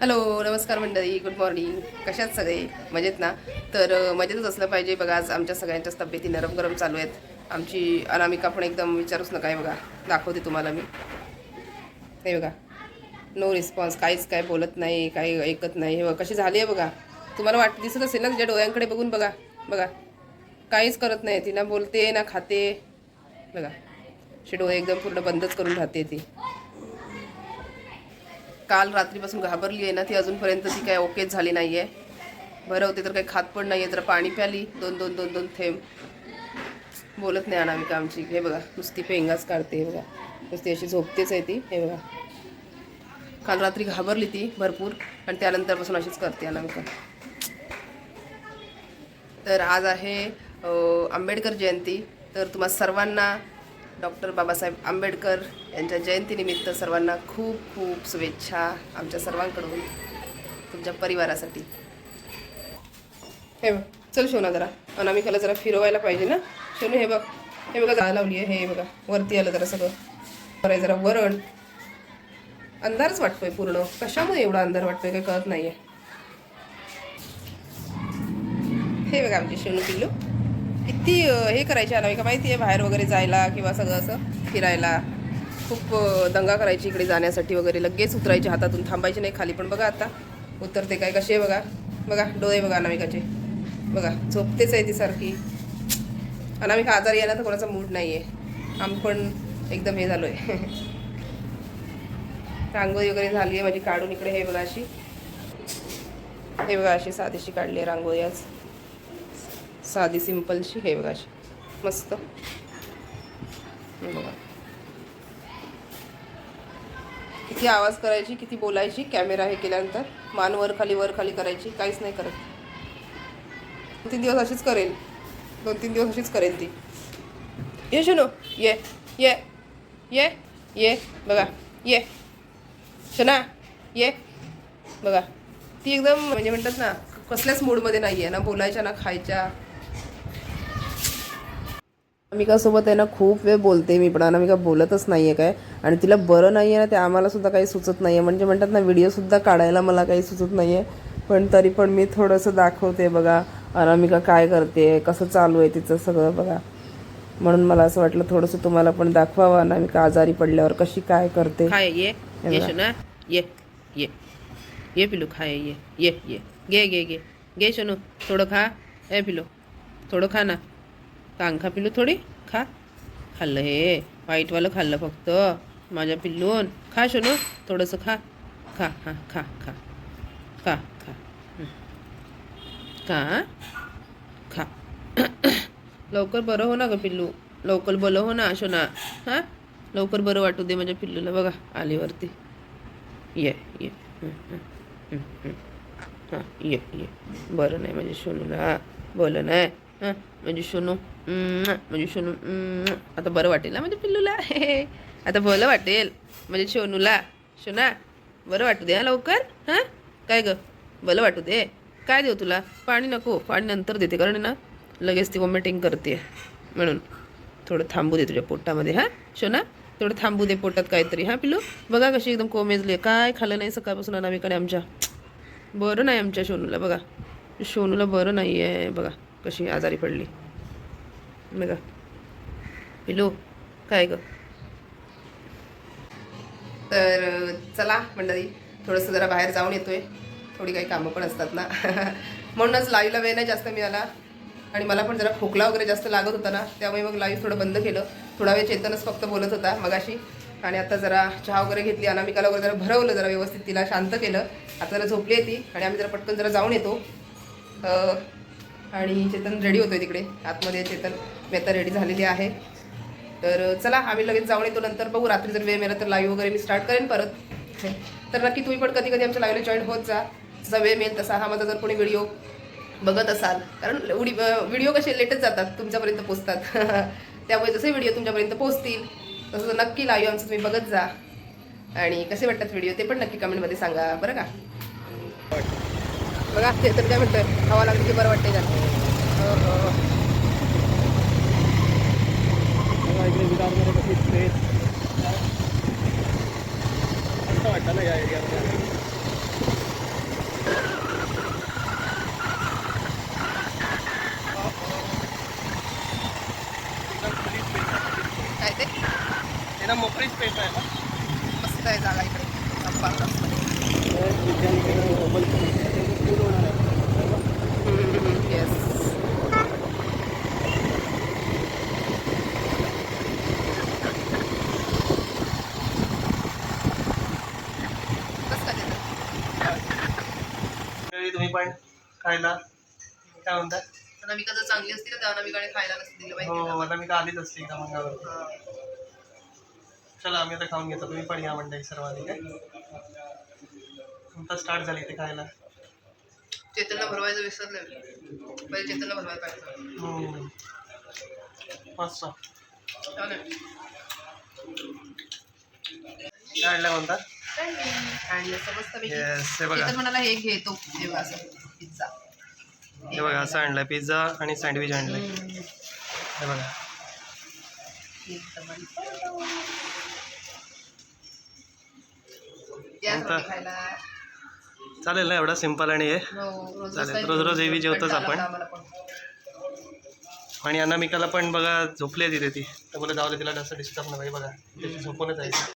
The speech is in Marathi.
हॅलो नमस्कार मंडळी गुड मॉर्निंग कशात सगळे? मजेत ना? तर मजेतच असलं पाहिजे. बघा आज आमच्या सगळ्यांच्याच तब्येती नरम गरम चालू आहेत. आमची अनामिका पण एकदम विचारूच नका आहे बघा. दाखवते तुम्हाला मी. हे बघा. नो रिस्पॉन्स काहीच काय बोलत नाही काही ऐकत नाही. हे बघा कशी झाली आहे बघा. तुम्हाला वाट दिसत असेल ना तिच्या डोळ्यांकडे बघून बघा. बघा. काहीच करत नाही. ती ना बोलते ना खाते. बघा. असे डोळे एकदम पूर्ण बंदच करून राहते ती. काल रात्रीपासून घाबरली आहे ना ती अजूनपर्यंत ती काय ओकेच झाली नाही आहे बरं होते तर काही खात पण नाही आहे जरा पाणी प्याली. दोन दोन दोन दोन थेंब. बोलत नाही अनामिका आमची. हे बघा नुसती पेंगाच काढते हे बघा. नुसती अशी झोपतेच आहे ती हे बघा. काल रात्री घाबरली ती भरपूर आणि त्यानंतरपासून अशीच करते अनामिका. तर आज आहे आंबेडकर जयंती. तर तुम्हा सर्वांना डॉक्टर बाबासाहेब आंबेडकर यांच्या जयंतीनिमित्त सर्वांना खूप खूप शुभेच्छा आमच्या सर्वांकडून तुमच्या परिवारासाठी. हे बघ चल शोना जरा. अनामिकाला जरा फिरवायला पाहिजे ना. शोनू हे बघ. हे बघा जा लावली आहे हे बघा. वरती आलं जरा सगळं. बरं आहे जरा वरण. अंधारच वाटतोय पूर्ण. कशामुळे एवढा अंधार वाटतोय काही कळत आहे हे बघा आमची शिवणू पिल्लू. किती हे करायची अनामिका माहिती आहे बाहेर वगैरे जायला किंवा सगळं असं फिरायला. खूप दंगा करायची इकडे जाण्यासाठी वगैरे. लगेच उतरायची हातातून. थांबायची नाही खाली. पण बघा आता उतरते काय कसे आहे बघा? बघा डोळे बघा अनामिकाचे. बघा झोपतेच आहे ती सारखी. अनामिका आजारी यायला तर कोणाचा मूड नाही आहे आम्ही पण एकदम हे झालो आहे रांगोळी वगैरे झाली आहे माझी काढून इकडे हे बघा अशी. हे बघा अशी साधीशी काढली आहे रांगोळी आज. साधी सिंपलशी हे बघा अशी. मस्त. बघा. किती आवाज करायची किती बोलायची कॅमेरा हे केल्यानंतर. मान वर खाली वर खाली करायची. काहीच नाही करत. दोन तीन दिवस अशीच करेल. दोन तीन दिवस अशीच करेल ती. ये शनो. ये ये ये ये. बघा. ये. शना. ये. बघा. ती एकदम म्हणजे म्हणतात ना कसल्याच मूडमध्ये नाही आहे ना. बोलायच्या ना खायच्या. अनामिकासोबत आहे ना खूप वेळ बोलते मी पण अनामिका बोलतच नाही आहे काय. आणि तिला बरं नाही आहे ना ते आम्हाला सुद्धा काही सुचत नाही आहे म्हणजे म्हणतात ना व्हिडिओसुद्धा काढायला मला काही सुचत नाही आहे पण तरी पण मी थोडंसं दाखवते बघा अनामिका काय करते कसं चालू आहे तिचं सगळं बघा. म्हणून मला असं वाटलं थोडंसं तुम्हाला पण दाखवावं अनामिका आजारी पडल्यावर कशी काय करते. ये ये. ये पिलू खाय ये. ये ये. घे घे घे. घे शोनू. थोडं खा. ए पिलू थोडं खा ना. कांग खा पिलू थोडी? खा. खाल्लं हे. वाईटवालं खाल्लं फक्त. माझ्या पिल्लून. खा शोनू. थोडंसं खा. खा. हां खा खा. खा खा. खा खा. लवकर बरं हो ना ग पिल्लू. लवकर बरं हो ना शोना. हां? लवकर बरं वाटू दे माझ्या पिल्लूला. बघा आलीवरती. ये ये. हां ये ये. बरं नाही म्हणजे सोनूला बरं नाही हां म्हणजे सोनू म्हणजे सोनू आता बरं वाटेल ना म्हणजे पिल्लूला. हे, आता बरं वाटेल. म्हणजे सोनूला शोना बरं वाटू दे हा लवकर हां? काय ग? बरं वाटू दे. काय देऊ तुला? पाणी नको. पाणी नंतर देते कारण ना लगेच ती वॉमिटिंग करते. म्हणून. थोडं थांबू दे तुझ्या पोटामध्ये हां? शोना थोडं थांबू दे पोटात काहीतरी हां पिलू बघा कशी एकदम कोमेजली आहे. काय खाल्लं नाही सकाळपासून अनामिकाने आमच्या. बरं नाही आमच्या शोनूला बघा. शोनूला बरं नाही आहे बघा कशी आजारी पडली. बघा. पिलो काय ग? तर चला मंडळी थोडंसं जरा बाहेर जाऊन येतोय. थोडी काही कामं पण असतात ना. म्हणूनच लाईव्हला वेळ नाही जास्त मिळाला. आणि मला पण जरा खोकला वगैरे जास्त लागत होता ना त्यामुळे मग लाईव्ह थोडं बंद केलं. थोडा वेळ चेतनच फक्त बोलत होता मगाशी. आणि आता जरा चहा वगैरे घेतली अनामिकाला वगैरे जरा भरवलं जरा व्यवस्थित तिला शांत केलं. आता जरा झोपली आहे ती आणि आम्ही जरा पटकन जरा जाऊन येतो. आणि चेतन रेडी होतोय तिकडे. आतमध्ये चेतन. मी आता रेडी झालेली आहे. तर चला आम्ही लगेच जाऊन येतो. नंतर बघू रात्री जर वेळ मिळाला तर लाईव्ह वगैरे मी स्टार्ट करेन परत. तर नक्की तुम्ही पण कधी कधी आमच्या लाईव्हला जॉईन होत जा. जसा वेळ मिळेल तसा हा माझा जर कोणी व्हिडिओ बघत असाल. कारण उडी व्हिडिओ कसे लेटच जातात तुमच्यापर्यंत पोचतात. त्यामुळे जसे व्हिडिओ तुमच्यापर्यंत पोचतील तसं नक्की लाईव्ह आमचं तुम्ही बघत जा. आणि कसे वाटतात व्हिडिओ ते पण नक्की कमेंटमध्ये सांगा बरं का? बघा ते तर काय म्हणतं हवा लागली की बरं वाटते का हो, हो, हो. बघा इकडे विरारमध्ये कशी स्पेस मस्त वाटतं ना या एरियामध्ये स्पेस आहे. ना मस्त आहे जागा इकडे. येस कसं? तरी तुम्ही पण खायला. काय म्हणतात तर नमिका जर चांगली असती ना तेव्हा नमिकाने खायला नसतं दिलं माहिती हो का? मला मी का आलीच असते एकदा मंगळावर हा. चला आम्ही आता खाऊन घेतो. तुम्ही पण या मंडळी सर्व आधी काय? आता स्टार्ट झाली ते खायला. चेतनला भरवायचं विसरलं पहिले चेतनला भरवायला पाहिजे. मस्त. आणलं. आणलं. बघा. चेतन म्हणाला हे घेतो पिझ्झा हे बघा असं आणलं. पिझ्झा आणि सँडविच हम्म. हे बघा. आता- चालेल ना एवढा सिंपल आणि हे हो, चालेल. रोज- रोज हेवी जेवतोच आपण. आणि अनामिकाला पण बघा झोपली आहे तिथे ती तर बोला जाऊ दे तिला जास्त डिस्टर्ब नाही बघा त्याची झोपूनच आहे